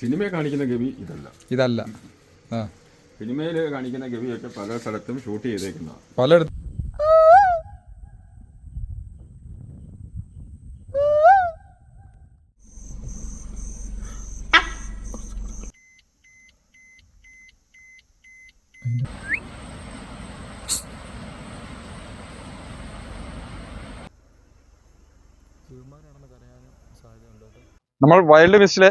സിനിമയെ കാണിക്കുന്ന ഗവി ഇതല്ല. ഇതല്ല. ആ. സിനിമയിൽ കാണിക്കുന്ന ഗവിയൊക്കെ പല സ്ഥലത്തും ഷൂട്ട് ചെയ്തേക്കുന്നതാണ്. പലയിടത്തും നമ്മൾ വൈൽഡ് മിസ്റ്റിലെ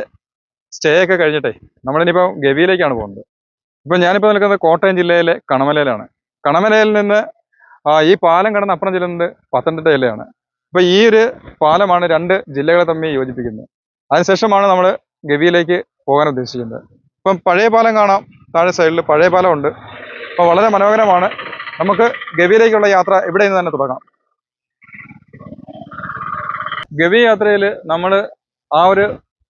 സ്റ്റേ ഒക്കെ കഴിഞ്ഞിട്ടേ നമ്മളിനിയിപ്പോൾ ഗവിയിലേക്കാണ് പോകുന്നത്. ഇപ്പം ഞാനിപ്പോൾ നിൽക്കുന്നത് കോട്ടയം ജില്ലയിലെ കണമലയിലാണ്. കണമലയിൽ നിന്ന് ഈ പാലം കടന്ന് അപ്പുറം ചെല്ലുന്നത് പത്തനംതിട്ട ജില്ലയാണ്. അപ്പോൾ ഈ ഒരു പാലമാണ് രണ്ട് ജില്ലകളെ തമ്മിൽ യോജിപ്പിക്കുന്നത്. അതിനുശേഷമാണ് നമ്മൾ ഗവിയിലേക്ക് പോകാൻ ഉദ്ദേശിക്കുന്നത്. ഇപ്പം പഴയ പാലം കാണാം താഴെ സൈഡിൽ പഴയ പാലം ഉണ്ട് അപ്പോൾ വളരെ മനോഹരമാണ്. നമുക്ക് ഗവിയിലേക്കുള്ള യാത്ര ഇവിടെ നിന്ന് തന്നെ തുടങ്ങാം. ഗവി യാത്രയിൽ നമ്മൾ ആ ഒരു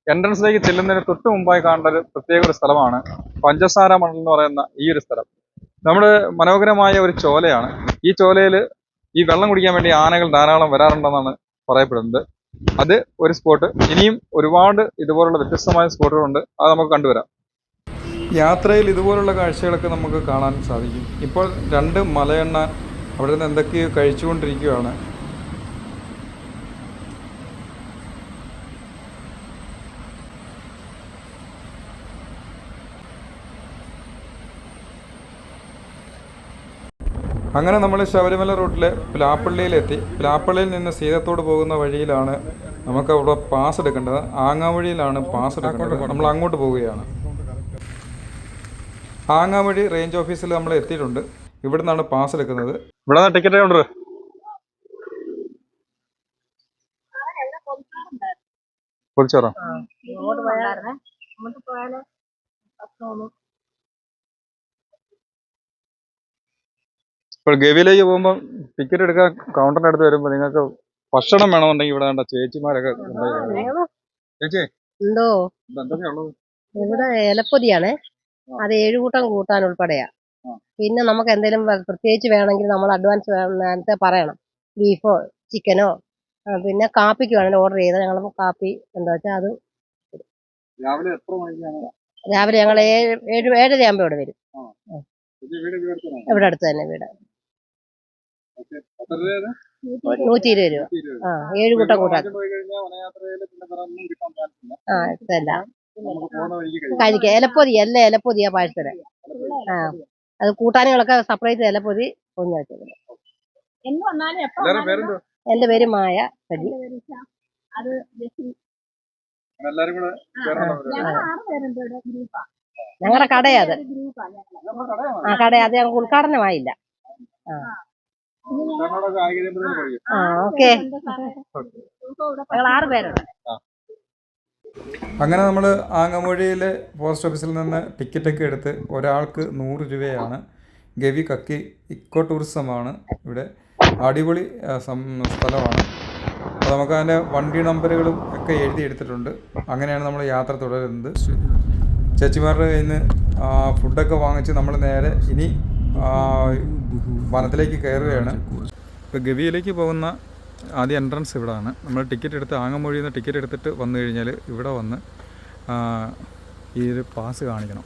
എൻട്രൻസിലേക്ക് ചെല്ലുന്നതിന് തൊട്ട് മുമ്പായി കാണേണ്ട ഒരു പ്രത്യേക ഒരു സ്ഥലമാണ് പഞ്ചസാര മണൽ എന്ന് പറയുന്ന ഈ ഒരു സ്ഥലം. നമ്മൾ മനോഹരമായ ഒരു ചോലയാണ്. ഈ ചോലയിൽ ഈ വെള്ളം കുടിക്കാൻ വേണ്ടി ആനകൾ ധാരാളം വരാറുണ്ടെന്നാണ് പറയപ്പെടുന്നത്. അത് ഒരു സ്പോട്ട് ഇനിയും ഒരുപാട് ഇതുപോലുള്ള വ്യത്യസ്തമായ സ്പോട്ടുകളുണ്ട് അത് നമുക്ക് കണ്ടുവരാം. യാത്രയിൽ ഇതുപോലുള്ള കാഴ്ചകളൊക്കെ നമുക്ക് കാണാൻ സാധിക്കും. ഇപ്പോൾ രണ്ട് മലയെണ്ണ അവിടെ നിന്ന് എന്തൊക്കെയോ കഴിച്ചുകൊണ്ടിരിക്കുകയാണ്. അങ്ങനെ നമ്മൾ ശബരിമല റൂട്ടിലെ പ്ലാപ്പള്ളിയിലെത്തി. പ്ലാപ്പള്ളിയിൽ നിന്ന് സീതത്തോട് പോകുന്ന വഴിയിലാണ് നമുക്ക് അവിടെ പാസ് എടുക്കേണ്ടത്. ആങ്ങാവഴിയിലാണ് പാസ് എടുക്കേണ്ടത്. നമ്മൾ അങ്ങോട്ട് പോവുകയാണ്. ആങ്ങാവഴി റേഞ്ച് ഓഫീസിൽ നമ്മൾ എത്തിയിട്ടുണ്ട്. ഇവിടെ നിന്നാണ് പാസ് എടുക്കുന്നത്. ഇവിടെ നിന്ന് ടിക്കറ്റ് ഉണ്ട് പോയായിരുന്നേ അങ്ങോട്ട് പോയാൽ? ഇപ്പോൾ ഗവിയിലേക്ക് പോകുമ്പോൾ ടിക്കറ്റ് എടുക്കാൻ കൗണ്ടറിന്റെ അടുത്ത് വരുമ്പോൾ നിങ്ങൾക്ക് ഭക്ഷണം വേണമെന്നുണ്ടെങ്കിൽ ഇവിടെ വേണ്ട ചേച്ചിമാരൊക്കെ. ചേച്ചി എന്തോ? ഇവിടെ ഏലപ്പൊതിയാണ്. അത് ഏഴ് കൂട്ടം കൂട്ടാൻ ഉൾപ്പെടെയാ. പിന്നെ നമുക്ക് എന്തെങ്കിലും പ്രത്യേകിച്ച് വേണമെങ്കിൽ നമ്മൾ അഡ്വാൻസ് നേരത്തെ പറയണം. ബീഫോ ചിക്കനോ പിന്നെ കാപ്പിക്ക് വേണമെങ്കിൽ ഓർഡർ ചെയ്താൽ ഞങ്ങൾ കാപ്പി എന്താ വെച്ചാൽ അത് രാവിലെ എത്ര മണിക്കാണ് രാവിലെ ഞങ്ങൾ ഏഴ് ഏഴ് ഏഴര ആകുമ്പോൾ ഇവിടെ വരും. ഇവിടെ അടുത്ത് തന്നെ വീട്? നൂറ്റി ഇരുപത് രൂപ. ആ ഏഴ് കൂട്ടം കൂട്ടാ കൂട്ടാൻ. ആ ഇതല്ല കഴിക്കാം. ഇലപ്പൊതി ഏലപ്പൊതി എല്ലാം ഏലപ്പൊതിയാ പാഴ്സൽ ആ അത് കൂട്ടാനുകളൊക്കെ സെപ്പറേറ്റ് ഇലപ്പൊതി കുഞ്ഞു വെച്ചത് എന്ന് വന്നാലും എപ്പോ എന്റെ പേര് മായ സജി. ഞങ്ങളുടെ കടയാ അത്. ഞങ്ങൾ ആ കട അത് ഞങ്ങൾക്ക് ഉദ്ഘാടനമായില്ല. കഴിയും. ആ ഓക്കെ. ഗ്രൂപ്പ് ഇവിടെ ഞങ്ങൾ ആറ് പേരുണ്ട് അങ്ങനെ നമ്മൾ ആങ്ങമൊഴിയിലെ പോസ്റ്റ് ഓഫീസിൽ നിന്ന് ടിക്കറ്റ് ഒക്കെ എടുത്ത് ഒരാൾക്ക് നൂറ് രൂപയാണ്. ഗവി കക്കി ഇക്കോ ടൂറിസമാണ്. ഇവിടെ അടിപൊളി സ്ഥലമാണ്. അപ്പോൾ നമുക്ക് അതിന്റെ വണ്ടി നമ്പറുകളും ഒക്കെ എഴുതി എടുത്തിട്ടുണ്ട്. അങ്ങനെയാണ് നമ്മൾ യാത്ര തുടരുന്നത്. ചേച്ചിമാരുടെ കയ്യിൽ നിന്ന് ഫുഡൊക്കെ വാങ്ങിച്ച് നമ്മൾ നേരെ ഇനി വനത്തിലേക്ക് കയറുകയാണ്. ഇപ്പോൾ ഗവിയിലേക്ക് പോകുന്ന ആദ്യ എൻട്രൻസ് ഇവിടാണ്. നമ്മൾ ടിക്കറ്റ് എടുത്ത് ആങ്ങമൊഴിയിൽ നിന്ന് ടിക്കറ്റ് എടുത്തിട്ട് വന്നു കഴിഞ്ഞാൽ ഇവിടെ വന്ന് ഈ ഒരു പാസ് കാണിക്കണം.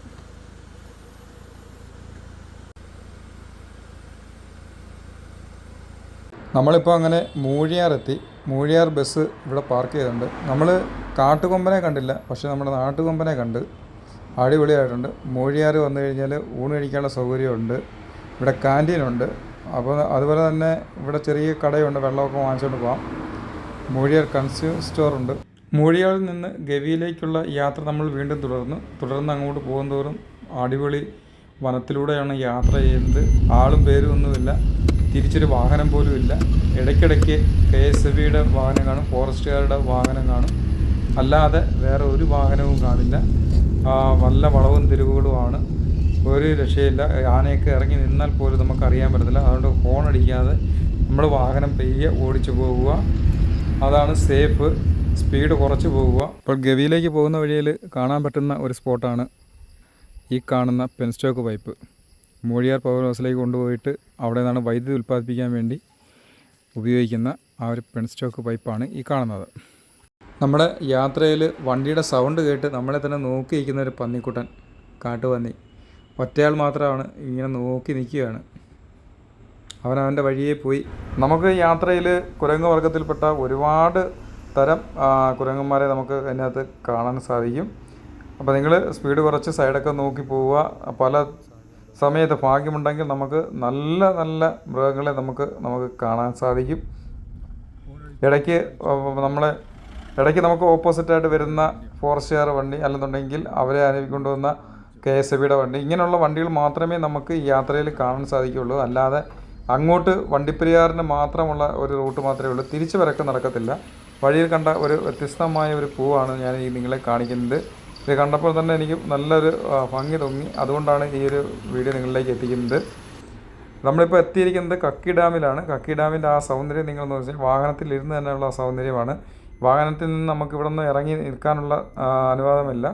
നമ്മളിപ്പോൾ അങ്ങനെ മൂഴിയാർ എത്തി. മൂഴിയാർ ബസ് ഇവിടെ പാർക്ക് ചെയ്തിട്ടുണ്ട്. നമ്മൾ കാട്ടുകൊമ്പനെ കണ്ടില്ല പക്ഷേ നമ്മുടെ നാട്ടുകൊമ്പനെ കണ്ട് അടിപൊളിയായിട്ടുണ്ട്. മൂഴിയാർ വന്നു കഴിഞ്ഞാൽ ഊണ് കഴിക്കാനുള്ള സൗകര്യമുണ്ട്. ഇവിടെ ക്യാന്റീനുണ്ട് അപ്പോൾ അതുപോലെ തന്നെ ഇവിടെ ചെറിയ കടയുണ്ട്. വെള്ളമൊക്കെ വാങ്ങിച്ചുകൊണ്ട് പോകാം മൂഴിയാർ കൺസ്യൂമർ സ്റ്റോറുണ്ട്. മൂഴിയാറിൽ നിന്ന് ഗവിയിലേക്കുള്ള യാത്ര നമ്മൾ വീണ്ടും തുടർന്നു. തുടർന്ന് അങ്ങോട്ട് പോകുന്തോറും അടിപൊളി വനത്തിലൂടെയാണ് യാത്ര ചെയ്യുന്നത് ആളും പേരും ഒന്നുമില്ല. തിരിച്ചൊരു വാഹനം പോലും ഇല്ല. ഇടയ്ക്കിടയ്ക്ക് കെ എസ് ബിയുടെ വാഹനം കാണും. ഫോറസ്റ്റുകാരുടെ വാഹനം കാണും. അല്ലാതെ വേറെ ഒരു വാഹനവും കാണില്ല. വല്ല വളവും തിരിവുകളുമാണ്. ഒരു രക്ഷയില്ല. ആനയൊക്കെ ഇറങ്ങി നിന്നാൽ പോലും നമുക്ക് അറിയാൻ പറ്റത്തില്ല. അതുകൊണ്ട് ഹോൺ അടിക്കാതെ നമ്മൾ വാഹനം പെയ്യെ ഓടിച്ചു പോകുക. അതാണ് സേഫ് സ്പീഡ് കുറച്ച് പോകുക. ഇപ്പോൾ ഗവിയിലേക്ക് പോകുന്ന വഴിയിൽ കാണാൻ പറ്റുന്ന ഒരു സ്പോട്ടാണ് ഈ കാണുന്ന പെൻസ്റ്റോക്ക് പൈപ്പ് മൂഴിയാർ പവർ ഹൗസിലേക്ക് കൊണ്ടുപോയിട്ട് അവിടെ നിന്നാണ് വൈദ്യുതി ഉൽപ്പാദിപ്പിക്കാൻ വേണ്ടി ഉപയോഗിക്കുന്ന ആ ഒരു പെൻസ്റ്റോക്ക് പൈപ്പാണ് ഈ കാണുന്നത്. നമ്മുടെ യാത്രയിൽ വണ്ടിയുടെ സൗണ്ട് കേട്ട് നമ്മളെ തന്നെ നോക്കി ഇരിക്കുന്ന ഒരു പന്നിക്കുട്ടൻ കാട്ടുപന്നി. ഒറ്റയാൾ മാത്രമാണ് ഇങ്ങനെ നോക്കി നിൽക്കുകയാണ്. അവൻ അവന്റെ വഴിയെ പോയി. നമുക്ക് യാത്രയിൽ കുരങ്ങ് വർഗത്തിൽപ്പെട്ട ഒരുപാട് തരം കുരങ്ങന്മാരെ നമുക്ക് അതിനകത്ത് കാണാൻ സാധിക്കും. അപ്പോൾ നിങ്ങൾ സ്പീഡ് കുറച്ച് സൈഡൊക്കെ നോക്കി പോവുക. പല സമയത്ത് ഭാഗ്യമുണ്ടെങ്കിൽ നമുക്ക് നല്ല നല്ല മൃഗങ്ങളെ നമുക്ക് നമുക്ക് കാണാൻ സാധിക്കും. ഇടയ്ക്ക് നമ്മളെ ഇടയ്ക്ക് നമുക്ക് ഓപ്പോസിറ്റായിട്ട് വരുന്ന ഫോറസ്റ്റുകാർ വണ്ടി അല്ലെന്നുണ്ടെങ്കിൽ അവരെ അനുവിക്കൊണ്ടുവന്ന കെ എസ് എ ബിയുടെ വണ്ടി. ഇങ്ങനെയുള്ള വണ്ടികൾ മാത്രമേ നമുക്ക് ഈ യാത്രയിൽ കാണാൻ സാധിക്കുകയുള്ളൂ. അല്ലാതെ അങ്ങോട്ട് വണ്ടിപ്പെരിയാറിന് മാത്രമുള്ള ഒരു റൂട്ട് മാത്രമേ ഉള്ളൂ. തിരിച്ചു വരക്ക് നടക്കത്തില്ല. വഴിയിൽ കണ്ട ഒരു വ്യത്യസ്തമായ ഒരു പൂവാണ് ഞാൻ ഈ നിങ്ങളെ കാണിക്കുന്നത്. ഇത് കണ്ടപ്പോൾ തന്നെ എനിക്ക് നല്ലൊരു ഭംഗി തോന്നി. അതുകൊണ്ടാണ് ഈ ഒരു വീഡിയോ നിങ്ങളിലേക്ക് എത്തിക്കുന്നത്. നമ്മളിപ്പോൾ എത്തിയിരിക്കുന്നത് കക്കി ഡാമിലാണ്. കക്കി ഡാമിന്റെ ആ സൗന്ദര്യം നിങ്ങൾ വെച്ചാൽ വാഹനത്തിൽ ഇരുന്ന് തന്നെയുള്ള സൗന്ദര്യമാണ്. വാഹനത്തിൽ നിന്ന് നമുക്ക് ഇവിടെ നിന്ന് ഇറങ്ങി നിൽക്കാനുള്ള അനുവാദമില്ല.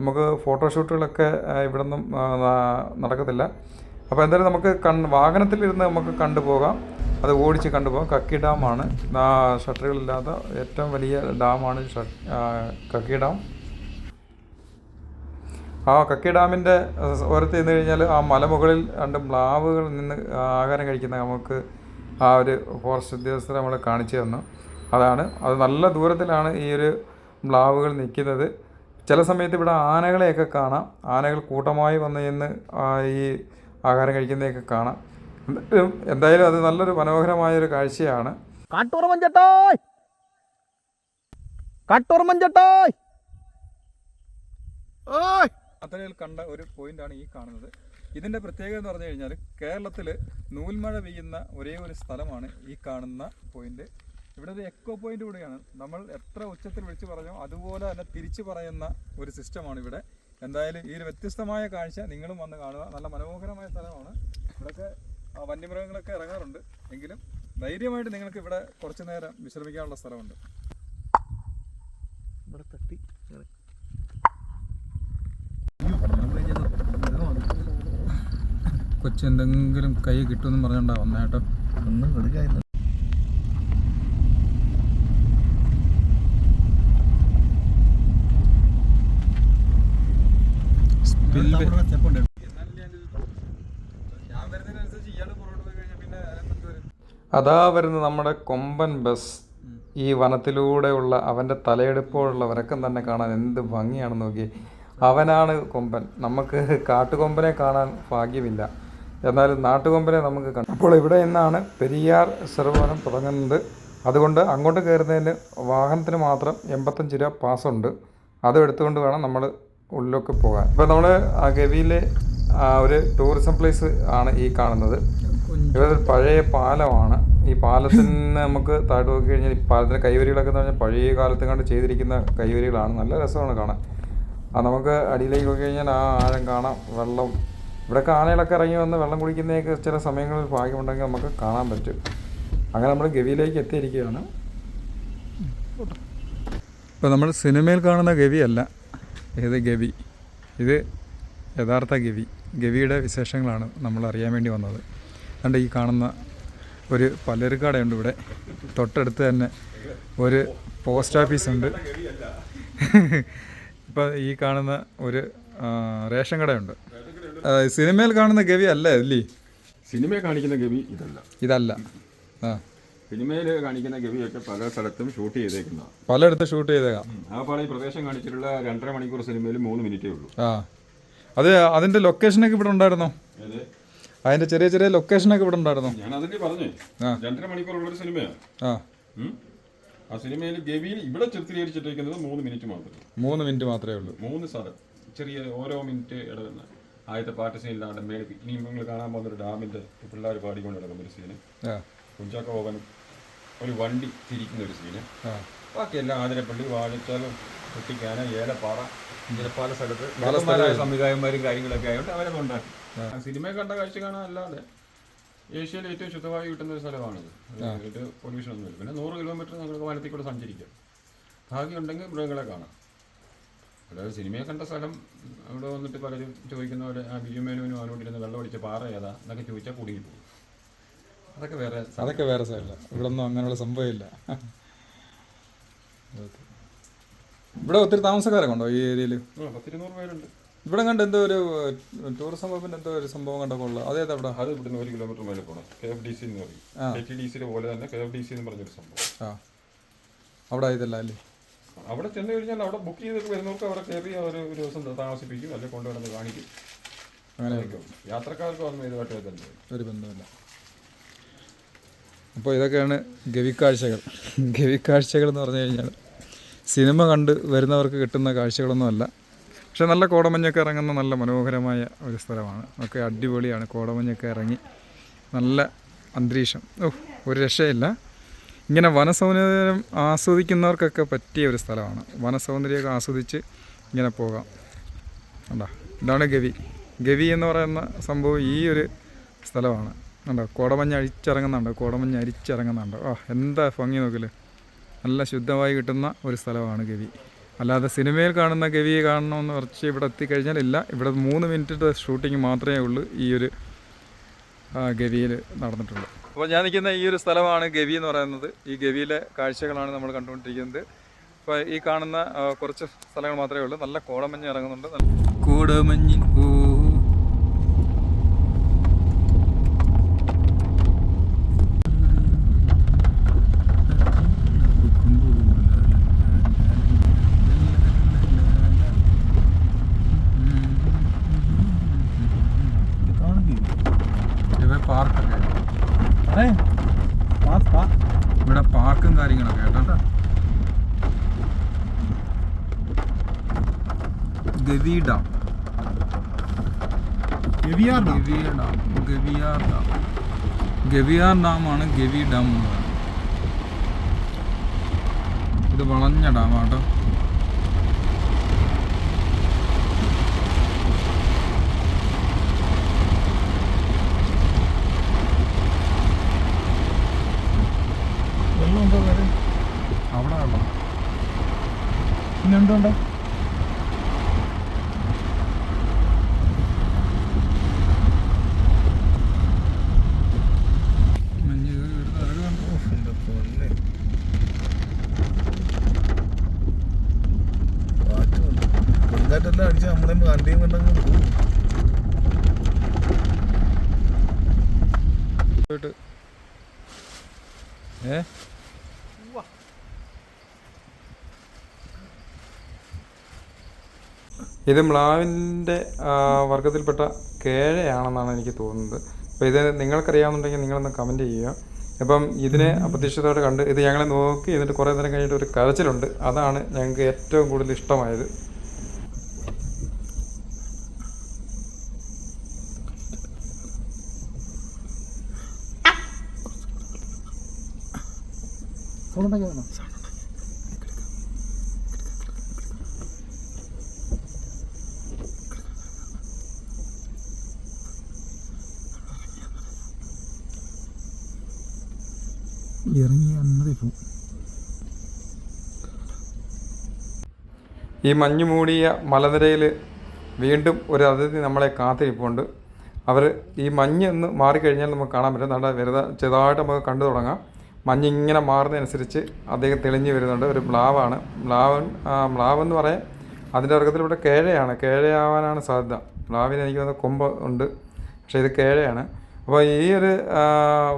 നമുക്ക് ഫോട്ടോഷൂട്ടുകളൊക്കെ ഇവിടെ നിന്നും നടക്കത്തില്ല. അപ്പോൾ എന്തായാലും നമുക്ക് കൺ വാഹനത്തിലിരുന്ന് നമുക്ക് കണ്ടുപോകാം. അത് ഓടിച്ച് കണ്ടുപോകാം. കക്കി ഡാമാണ്. ഷട്ടറുകളില്ലാത്ത ഏറ്റവും വലിയ ഡാമാണ് കക്കി ഡാം. ആ കക്കി ഡാമിന്റെ ഓരത്ത് ചെന്ന് കഴിഞ്ഞാൽ ആ മലമുകളിൽ രണ്ട് മ്ലാവുകൾ നിന്ന് ആഹാരം കഴിക്കുന്ന നമുക്ക് ആ ഒരു ഫോറസ്റ്റ് ഉദ്യോഗസ്ഥരെ നമ്മളെ കാണിച്ചു തന്നു. അതാണ്. അത് നല്ല ദൂരത്തിലാണ് ഈ ഒരു മ്ലാവുകൾ നിൽക്കുന്നത്. ചില സമയത്ത് ഇവിടെ ആനകളെയൊക്കെ കാണാം. ആനകൾ കൂട്ടമായി വന്ന് ചെന്ന് ഈ ആഹാരം കഴിക്കുന്നതൊക്കെ കാണാം. എന്തായാലും എന്തായാലും അത് നല്ലൊരു മനോഹരമായ ഒരു കാഴ്ചയാണ്. കാട്ടൂർമൻ ചേട്ടായ് കാട്ടൂർമൻ ചേട്ടായ് ഓയ് യാത്രയിൽ കണ്ട ഒരു പോയിന്റാണ് ഈ കാണുന്നത്. ഇതിന്റെ പ്രത്യേകത എന്ന് പറഞ്ഞു കഴിഞ്ഞാൽ കേരളത്തിൽ നൂൽമഴ പെയ്യുന്ന ഒരേ ഒരു സ്ഥലമാണ് ഈ കാണുന്ന പോയിന്റ്. ഇവിടെ ഒരു എക്കോ പോയിന്റ് കൂടിയാണ്. നമ്മൾ എത്ര ഉച്ചത്തിൽ വിളിച്ചു പറഞ്ഞോ അതുപോലെ തന്നെ തിരിച്ചു പറയുന്ന ഒരു സിസ്റ്റമാണ് ഇവിടെ. എന്തായാലും ഈ ഒരു വ്യത്യസ്തമായ കാഴ്ച നിങ്ങളും വന്ന് കാണുക. നല്ല മനോഹരമായ സ്ഥലമാണ്. ഇവിടെയൊക്കെ വന്യമൃഗങ്ങളൊക്കെ ഇറങ്ങാറുണ്ട്. എങ്കിലും ധൈര്യമായിട്ട് നിങ്ങൾക്ക് ഇവിടെ കുറച്ചു നേരം വിശ്രമിക്കാനുള്ള സ്ഥലമുണ്ട്. ഇവിടെ തട്ടി കൊച്ചെന്തെങ്കിലും കൈ കിട്ടുമെന്ന് പറഞ്ഞോണ്ടാ വന്നേട്ടോ ഒന്നും കൊടുക്കാനില്ല അതാ വരുന്ന നമ്മുടെ കൊമ്പൻ ബസ്. ഈ വനത്തിലൂടെയുള്ള അവന്റെ തലയെടുപ്പോഴുള്ള വരക്കം തന്നെ കാണാൻ എന്ത് ഭംഗിയാണെന്ന് നോക്കി അവനാണ് കൊമ്പൻ. നമുക്ക് കാട്ടുകൊമ്പനെ കാണാൻ ഭാഗ്യമില്ല. എന്നാലും നാട്ടുകൊമ്പനെ നമുക്ക് കാണാം. അപ്പോൾ ഇവിടെ നിന്നാണ് പെരിയാർ സർവനം തുടങ്ങുന്നത്. അതുകൊണ്ട് അങ്ങോട്ട് കയറുന്നതിന് വാഹനത്തിന് മാത്രം എൺപത്തഞ്ച് രൂപ പാസ്സുണ്ട്. അതും എടുത്തുകൊണ്ട് വേണം നമ്മൾ ഉള്ളിലൊക്കെ പോകാൻ ഇപ്പൊ നമ്മൾ ആ ഗവിയിലെ ആ ഒരു ടൂറിസം പ്ലേസ് ആണ് ഈ കാണുന്നത്. ഇവിടെ പഴയ പാലമാണ്. ഈ പാലത്തിൽ നിന്ന് നമുക്ക് താഴോട്ട് നോക്കി കഴിഞ്ഞാൽ ഈ പാലത്തിന്റെ കൈവരികളൊക്കെ എന്ന് പറഞ്ഞാൽ പഴയ കാലത്ത് കണ്ട് ചെയ്തിരിക്കുന്ന കൈവരികളാണ്. നല്ല രസമാണ് കാണാൻ. ആ നമുക്ക് അടിയിലേക്ക് നോക്കി കഴിഞ്ഞാൽ ആ ആഴം കാണാം. വെള്ളം. ഇവിടെയൊക്കെ ആനകളൊക്കെ ഇറങ്ങി വന്ന് വെള്ളം കുടിക്കുന്നതൊക്കെ ചില സമയങ്ങളിൽ ഭാഗ്യമുണ്ടെങ്കിൽ നമുക്ക് കാണാൻ പറ്റും. അങ്ങനെ നമ്മൾ ഗവിയിലേക്ക് എത്തിയിരിക്കുകയാണ്. ഇപ്പോൾ നമ്മൾ സിനിമയിൽ കാണുന്ന ഗവിയല്ല. ഇത് ഗവി. ഇത് യഥാർത്ഥ ഗവി. ഗവിയുടെ വിശേഷങ്ങളാണ് നമ്മൾ അറിയാൻ വേണ്ടി വന്നത്. കണ്ട് ഈ കാണുന്ന ഒരു പലരുകടയുണ്ട് ഇവിടെ. തൊട്ടടുത്ത് തന്നെ ഒരു പോസ്റ്റ് ഓഫീസ് ഉണ്ട്. ഇപ്പോൾ ഈ കാണുന്ന ഒരു റേഷൻ കടയുണ്ട്. സിനിമയിൽ കാണുന്ന ഗവി അല്ല അല്ലേ? സിനിമയെ കാണിക്കുന്ന ഗവി ഇതല്ല. ഇതല്ല. ആ. സിനിമയിൽ കാണിക്കുന്ന ഗവിയൊക്കെ പല സ്ഥലത്തും ഷൂട്ട് ചെയ്തേക്കുന്നതാണ് പലയിടത്ത് ഷൂട്ട് ചെയ്തേക്കാം. ആ പാടെ ഈ പ്രദേശം കാണിച്ചിട്ടുള്ള രണ്ടര മണിക്കൂർ സിനിമയിൽ മൂന്ന് മിനിറ്റേ ഉള്ളൂ. ആ. അത് അതിന്റെ ലൊക്കേഷനൊക്കെ ഇവിടെ ഉണ്ടായിരുന്നോ? അതിന്റെ ചെറിയ ചെറിയ ലൊക്കേഷനൊക്കെ ഇവിടെ ഉണ്ടായിരുന്നോ? ഞാൻ അതിന്റെ പറഞ്ഞു. രണ്ടര മണിക്കൂറുള്ള ഒരു സിനിമയാണ് ആ. ഉം. ആ സിനിമയിൽ ഗവിയിൽ ഇവിടെ ചിത്രീകരിച്ചിട്ടിരിക്കുന്നത് മൂന്ന് മിനിറ്റ് മാത്രമേ മൂന്ന് മിനിറ്റ് മാത്രമേ ഉള്ളൂ. മൂന്ന് സ്ഥലം. ചെറിയ ഓരോ മിനിറ്റ് ഇടവെന്ന് ആദ്യത്തെ പാട്ട് സീനിലാണ്. മേലെ ഇനി നിങ്ങൾ കാണാൻ പോകുന്ന ഒരു ഡാമിന്റെ പിള്ളേർ പാടിക്കൊണ്ട് നടക്കുന്ന ഒരു സീന്. ആ. കുഞ്ചാക്ക ബോബനും ഒരു വണ്ടി തിരിക്കുന്ന ഒരു സീന് ബാക്കി ബാക്കിയെല്ലാം ആതിരപ്പള്ളി വാഴച്ചാലും കുട്ടിക്കാന ഏലപ്പാറ ഇങ്ങനെ പല സ്ഥലത്ത് പല മിടുക്കന്മാരായ സംവിധായകന്മാരും കാര്യങ്ങളൊക്കെ ആയതുകൊണ്ട് അവരെ കൊണ്ടാക്കി. സിനിമയെ കണ്ട കാഴ്ച കാണാൻ അല്ലാതെ ഏഷ്യയിലെ ഏറ്റവും ശുദ്ധമായി കിട്ടുന്ന ഒരു സ്ഥലമാണിത്. ഇത് പൊല്യൂഷൻ ഒന്നുമില്ല പിന്നെ നൂറ് കിലോമീറ്റർ നിങ്ങൾക്ക് വനത്തിൽ കൂടെ സഞ്ചരിക്കാം ഭാഗ്യമുണ്ടെങ്കിൽ മൃഗങ്ങളെ കാണാം. അതായത് സിനിമയെ കണ്ട സ്ഥലം അവിടെ വന്നിട്ട് പലരും ചോദിക്കുന്ന പോലെ ആ ബിജു മേനുവിനും ഇരുന്ന് വെള്ളം അടിച്ച പാറ ഏതാ എന്നൊക്കെ ചോദിച്ചാൽ കുടുങ്ങി പോകും. അതൊക്കെ വേറെ അതൊക്കെ വേറെ സൈഡിലാണ് ഇവിടെ ഒന്നും അങ്ങനെയുള്ള സംഭവമില്ല. ഇല്ല ഇവിടെ ഒത്തിരി താമസക്കാരൊക്കെ ഉണ്ടോ ഈ ഏരിയയിൽ പത്തിരുന്നൂറ് പേരുണ്ട്. ഇവിടെ കണ്ട് എന്തോ ഒരു ടൂറിസം വകുപ്പിന്റെ എന്തോ ഒരു സംഭവം കണ്ടൊക്കെ ഉള്ളത് അതേതാ അവിടെ അത് ഇവിടുന്ന് ഒരു കിലോമീറ്റർ മേലെ പോകണം കെ എഫ് ഡി സി എന്ന് പറയും. കെ ടി ഡി സിയുടെ പോലെ തന്നെ കെ എഫ് ഡി സി എന്ന് പറഞ്ഞൊരു സംഭവം. ആ. അവിടെ ഇതല്ല അല്ലേ? അവിടെ ചെന്ന് കഴിഞ്ഞാൽ അവിടെ ബുക്ക് ചെയ്തിട്ട് വരുന്നവർക്ക് അവിടെ കയറി അവർ ഒരു ദിവസം താമസിപ്പിക്കും അല്ലെങ്കിൽ കൊണ്ടുവരുന്നത് കാണിക്കും. അങ്ങനെ യാത്രക്കാർക്ക് വന്ന് ഇതുമായിട്ട് ഒരു ബന്ധമില്ല. അപ്പോൾ ഇതൊക്കെയാണ് ഗവിക്കാഴ്ചകൾ. ഗവിക്കാഴ്ചകൾ എന്ന് പറഞ്ഞു കഴിഞ്ഞാൽ സിനിമ കണ്ട് വരുന്നവർക്ക് കിട്ടുന്ന കാഴ്ചകളൊന്നുമല്ല പക്ഷെ നല്ല കോടമഞ്ഞൊക്കെ ഇറങ്ങുന്ന നല്ല മനോഹരമായ ഒരു സ്ഥലമാണ്. ഒക്കെ അടിപൊളിയാണ്. കോടമഞ്ഞൊക്കെ ഇറങ്ങി നല്ല അന്തരീക്ഷം. ഓ ഒരു രക്ഷയില്ല. ഇങ്ങനെ വനസൗന്ദര്യം ആസ്വദിക്കുന്നവർക്കൊക്കെ പറ്റിയ ഒരു സ്ഥലമാണ്. വനസൗന്ദര്യമൊക്കെ ആസ്വദിച്ച് ഇങ്ങനെ പോകാം. കണ്ടോ? ഇതാണ് ഗവി. ഗവി എന്ന് പറയുന്ന സംഭവം ഈ ഒരു സ്ഥലമാണ്. കണ്ടോ? കോടമഞ്ഞ് അഴിച്ചിറങ്ങുന്നുണ്ട് കോടമഞ്ഞ് അരിച്ചിറങ്ങുന്നുണ്ട്. ആ എന്താ ഭംഗി നോക്കില്ലേ നല്ല ശുദ്ധമായി കിട്ടുന്ന ഒരു സ്ഥലമാണ് ഗവി. അല്ലാതെ സിനിമയിൽ കാണുന്ന ഗവിയെ കാണണമെന്ന് കുറച്ച് ഇവിടെ എത്തിക്കഴിഞ്ഞാൽ ഇല്ല. ഇവിടെ മൂന്ന് മിനിറ്റ് ഷൂട്ടിംഗ് മാത്രമേ ഉള്ളൂ ഈ ഒരു ഗവിയിൽ നടന്നിട്ടുള്ളൂ. അപ്പോൾ ഞാൻ നിൽക്കുന്ന ഈ ഒരു സ്ഥലമാണ് ഗവി എന്ന് പറയുന്നത്. ഈ ഗവിയിലെ കാഴ്ചകളാണ് നമ്മൾ കണ്ടുകൊണ്ടിരിക്കുന്നത്. അപ്പോൾ ഈ കാണുന്ന കുറച്ച് സ്ഥലങ്ങൾ മാത്രമേ ഉള്ളൂ. നല്ല കോടമഞ്ഞ് ഇറങ്ങുന്നുണ്ട്. കോടമഞ്ഞ് ഓ ഇവിടെ പാർക്കൊക്കെ ഇവിടെ പാർക്കും കാര്യങ്ങളൊക്കെ കേട്ടോ Gavi dam Gaviyar dam. Gaviyar dam Gaviyar ഡാമാണ് Gavi dam എന്ന് പറയുന്നത്. ഇത് വളഞ്ഞ ഡാമാട്ടോ. അവിടെ ഉണ്ടോ എന്തുണ്ടോ മഞ്ഞ് കയറി വരുന്നത് അത് കണ്ടോ? കൊടുങ്കാറ്റെല്ലാം അടിച്ച് നമ്മളെ വണ്ടിയും കണ്ടങ്ങ് പോകും പോയിട്ട്. ഏ? ഇത് മ്ലാവിന്റെ വർഗത്തിൽപ്പെട്ട കേഴയാണെന്നാണ് എനിക്ക് തോന്നുന്നത്. അപ്പോൾ ഇത് നിങ്ങൾക്കറിയാവുന്നുണ്ടെങ്കിൽ നിങ്ങളൊന്ന് കമന്റ് ചെയ്യുക. അപ്പം ഇതിനെ അപ്രതീക്ഷിതമായിട്ട് കണ്ട് ഇത് ഞങ്ങളെ നോക്കി എന്നിട്ട് കുറേ നേരം കഴിഞ്ഞിട്ട് ഒരു കരച്ചിലുണ്ട്. അതാണ് ഞങ്ങൾക്ക് ഏറ്റവും കൂടുതൽ ഇഷ്ടമായത്. ഇറങ്ങി അന്നതേ ഈ മഞ്ഞു മൂടിയ മലനിരയിൽ വീണ്ടും ഒരു അതിഥി നമ്മളെ കാത്തിരിപ്പുണ്ട്. അവർ ഈ മഞ്ഞ് ഒന്ന് മാറിക്കഴിഞ്ഞാൽ നമുക്ക് കാണാൻ പറ്റും. നമ്മുടെ വെറുതെ ചെറുതായിട്ട് നമുക്ക് കണ്ടു തുടങ്ങാം. മഞ്ഞ് ഇങ്ങനെ മാറുന്നതനുസരിച്ച് അദ്ദേഹം തെളിഞ്ഞു വരുന്നുണ്ട്. ഒരു മ്ലാവാണ്. മ്ലാവൻ എന്ന് പറയാം. അതിന്റെ വർഗത്തിൽ ഇവിടെ കേഴയാണ്. കേഴയാവാനാണ് സാധ്യത. മ്ലാവിന് എനിക്ക് തോന്നുന്നത് കൊമ്പ് ഉണ്ട്. പക്ഷേ ഇത് കേഴയാണ്. അപ്പോൾ ഈ ഒരു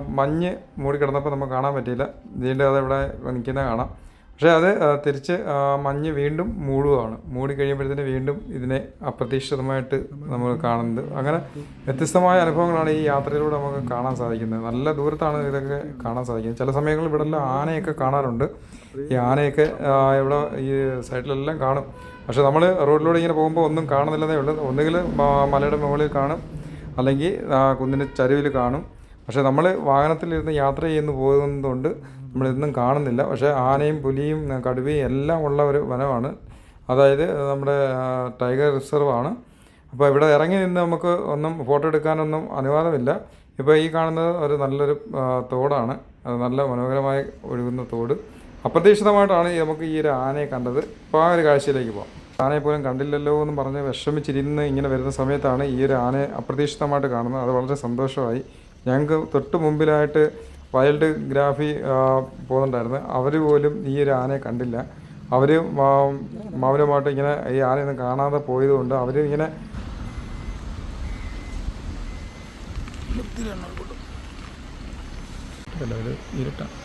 മഞ്ഞ് മൂടിക്കിടന്നപ്പോൾ നമുക്ക് കാണാൻ പറ്റിയില്ല. വീണ്ടും അതിവിടെ നിൽക്കുന്ന കാണാം. പക്ഷേ അത് തിരിച്ച് മഞ്ഞ് വീണ്ടും മൂടുകയാണ്. മൂടി കഴിയുമ്പോഴത്തേന് വീണ്ടും ഇതിനെ അപ്രതീക്ഷിതമായിട്ട് നമ്മൾ കാണുന്നത്. അങ്ങനെ വ്യത്യസ്തമായ അനുഭവങ്ങളാണ് ഈ യാത്രയിലൂടെ നമുക്ക് കാണാൻ സാധിക്കുന്നത്. നല്ല ദൂരത്താണ് ഇതൊക്കെ കാണാൻ സാധിക്കുന്നത്. ചില സമയങ്ങളിൽ ഇവിടെ എല്ലാം ആനയൊക്കെ കാണാറുണ്ട്. ഈ ആനയൊക്കെ ഇവിടെ ഈ സൈഡിലെല്ലാം കാണും. പക്ഷേ നമ്മൾ റോഡിലൂടെ ഇങ്ങനെ പോകുമ്പോൾ ഒന്നും കാണുന്നില്ലെന്നേ ഉള്ളൂ. ഒന്നുകിൽ മലയുടെ മുകളിൽ കാണും. അല്ലെങ്കിൽ കുന്നിന്റെ ചരിവിൽ കാണും. പക്ഷേ നമ്മൾ വാഹനത്തിലിരുന്ന് യാത്ര ചെയ്യുന്നു പോകുന്നതുകൊണ്ട് നമ്മളിതൊന്നും കാണുന്നില്ല. പക്ഷേ ആനയും പുലിയും കടുവയും എല്ലാം ഉള്ള ഒരു വനമാണ്. അതായത് നമ്മുടെ ടൈഗർ റിസർവ് ആണ് അപ്പോൾ ഇവിടെ ഇറങ്ങി നിന്ന് നമുക്ക് ഒന്നും ഫോട്ടോ എടുക്കാനൊന്നും അനുവാദമില്ല. ഇപ്പോൾ ഈ കാണുന്നത് ഒരു നല്ലൊരു തോടാണ്. അത് നല്ല മനോഹരമായി ഒഴുകുന്ന തോട്. അപ്രതീക്ഷിതമായിട്ടാണ് നമുക്ക് ഈ ഒരു ആനയെ കണ്ടത്. ഇപ്പോൾ ആ ഒരു കാഴ്ചയിലേക്ക് പോകാം ആനയെ പോലും കണ്ടില്ലല്ലോ എന്ന് പറഞ്ഞ് വിഷമിച്ചിരുന്ന് ഇങ്ങനെ വരുന്ന സമയത്താണ് ഈ ഒരു ആനയെ അപ്രതീക്ഷിതമായിട്ട് കാണുന്നത്. അത് വളരെ സന്തോഷമായി. ഞങ്ങൾക്ക് തൊട്ട് മുമ്പിലായിട്ട് വൈൽഡ് ഗ്രാഫി പോകുന്നുണ്ടായിരുന്നു അവർ പോലും ഈ ഒരു ആനയെ കണ്ടില്ല. അവർ മൗനമായിട്ട് ഇങ്ങനെ ഈ ആനയൊന്നും കാണാതെ പോയതുകൊണ്ട് അവർ ഇങ്ങനെ ഇരുട്ടാണ്